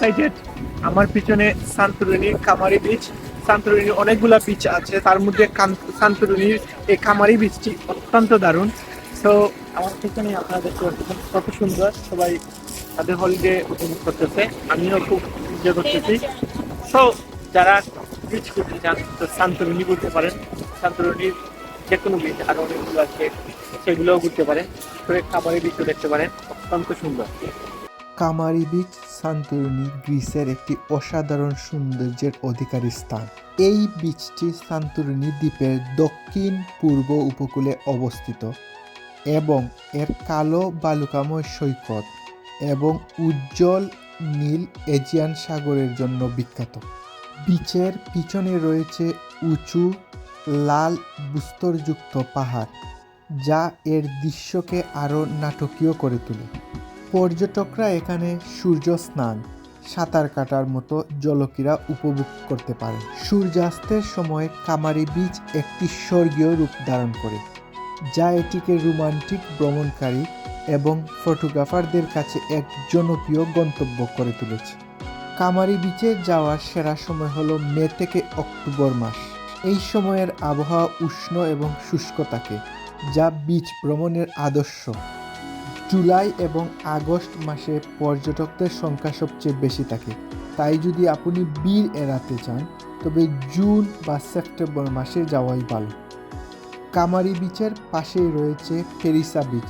Excited আমার পিছনে সান্তরুনি কামারি beach সান্তরুনি অনেকগুলা বিচ আছে। তার মধ্যে সান্তরুনির এই কামারি বিচটি অত্যন্ত দারুণ। তো আমার পিছনে আপনারা দেখতে কত সুন্দর সবাই তাদের হলিডে উপভোগ করতেছে। আমিও খুব এনজয় করতেছি। তো যারা বিচ করতে চান, তো সান্তরুনি করতে পারেন। সান্তরুনির যে কোনো বিচ আরও অনেকগুলো আছে, সেগুলোও ঘুরতে পারেন। কামারি বিচও দেখতে পারেন। অত্যন্ত সুন্দর। কামারি বিচ সান্তোরিনি গ্রিসের একটি অসাধারণ সৌন্দর্যের অধিকারী স্থান। এই বিচটি সান্তোরিনি দ্বীপের দক্ষিণ পূর্ব উপকূলে অবস্থিত এবং এর কালো বালুকাময় সৈকত এবং উজ্জ্বল নীল এজিয়ান সাগরের জন্য বিখ্যাত। বিচের পিছনে রয়েছে উঁচু, লাল বুস্তরযুক্ত পাহাড়, যা এর দৃশ্যকে আরও নাটকীয় করে তোলে। পর্যটকরা এখানে সূর্য স্নান সাঁতার কাটার মতো জলক্রীড়া উপভোগ করতে পারেন। সূর্যাস্তের সময় কামারি বিচ একটি স্বর্গীয় রূপ ধারণ করে, যা এটিকে রোমান্টিক ভ্রমণকারী এবং ফটোগ্রাফারদের কাছে এক জনপ্রিয় গন্তব্য করে তুলেছে। কামারি বিচে যাওয়ার সেরা সময় হলো মে থেকে অক্টোবর মাস। এই সময়ের আবহাওয়া উষ্ণ এবং শুষ্ক থাকে যা বিচ ভ্রমণের আদর্শ। জুলাই এবং আগস্ট মাসে পর্যটকদের সংখ্যা সবচেয়ে বেশি থাকে। তাই যদি আপনি বীর এড়াতে চান, তবে জুন বা সেপ্টেম্বর মাসে যাওয়াই ভালো। কামারি বিচের পাশেই রয়েছে ফেরিসা বিচ,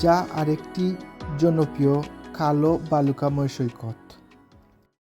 যা আরেকটি জনপ্রিয় কালো বালুকাময় সৈকত।